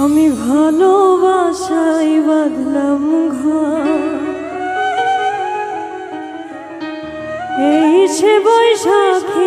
আমি ভালোবাসাই বাঁধলাম ঘর। এই সে বৈশাখী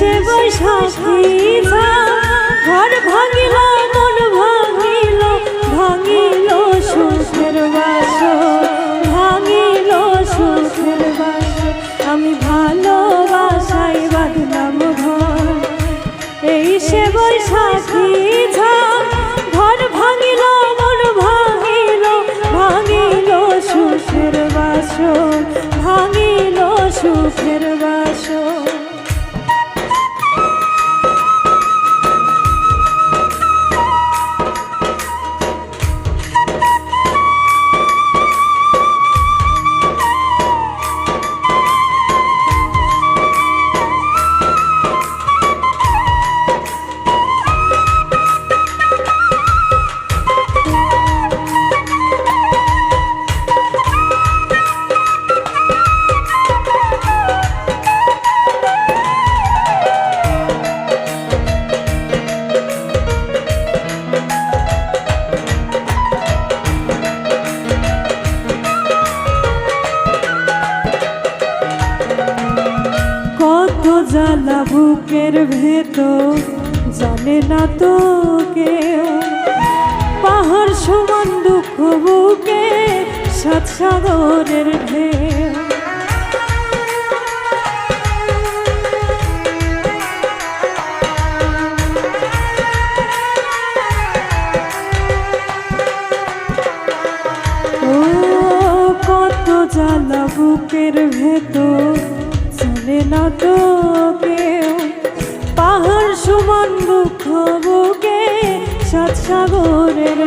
বৈশাখী ঘর ভাঙিল মন ভাঙিল ভাঙিল সুখের বাস ভাঙিল সুখের বাস আমি ভালোবাসাই জ্বালা বুকের ভেতর, জানে না তো কেউ। পাহাড় সমান দুঃখ বুকে, সাত সাগরের কত জ্বালা বুকের ভেতর চলে না তো কেউ। পাহাড় সমান দুঃখ বুকে, সাত সাগরের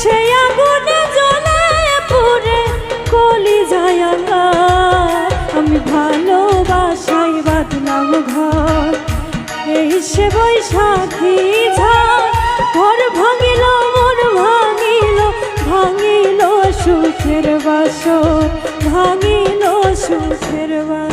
সেই আগুনে জ্বলে পুরে কলি যায়। আমি ভালোবাসাই বাঁধলাম ঘর। এই সে বৈশাখী ঝড়, ঘর ভাঙিল, মন ভাঙিল ভাঙিল সুখের বাসর। ভাঙিল সুখের বাসর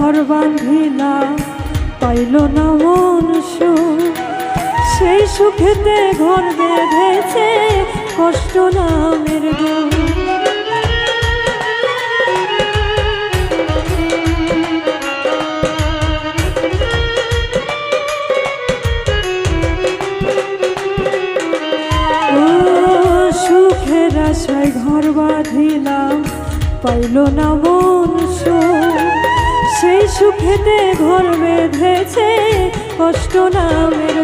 ঘর বাঁধিলা, পাইল না মন সেই সুখেতে ঘর বেঁধেছে, কষ্ট নামের সুখের আশায় ঘর বাঁধিলাম, পাইল না মন সুখ। সেই সুখেতে ঘর বেঁধেছে কষ্ট নামের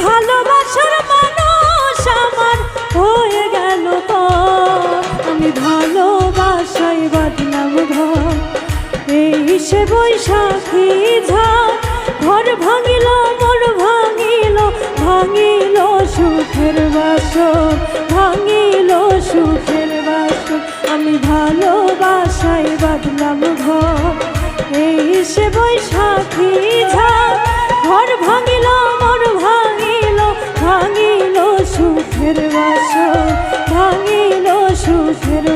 ভালোবাসার মানুষ আমার হয়ে গেল আমি ভালোবাসাই বাদলাম ঘর এই সে বৈশাখী ঝা ঘর ভাঙিল মোর ভাঙিল ভাঙিল সুখের বাস ভাঙিল সুখের বাসন আমি ভালোবাসাই বাদলাম ঘর, এই সে বৈশাখী ঝা ঘর ভাঙিল মর ভাঙিল ভাঙিল সুখের বাস ভাঙিল সুখের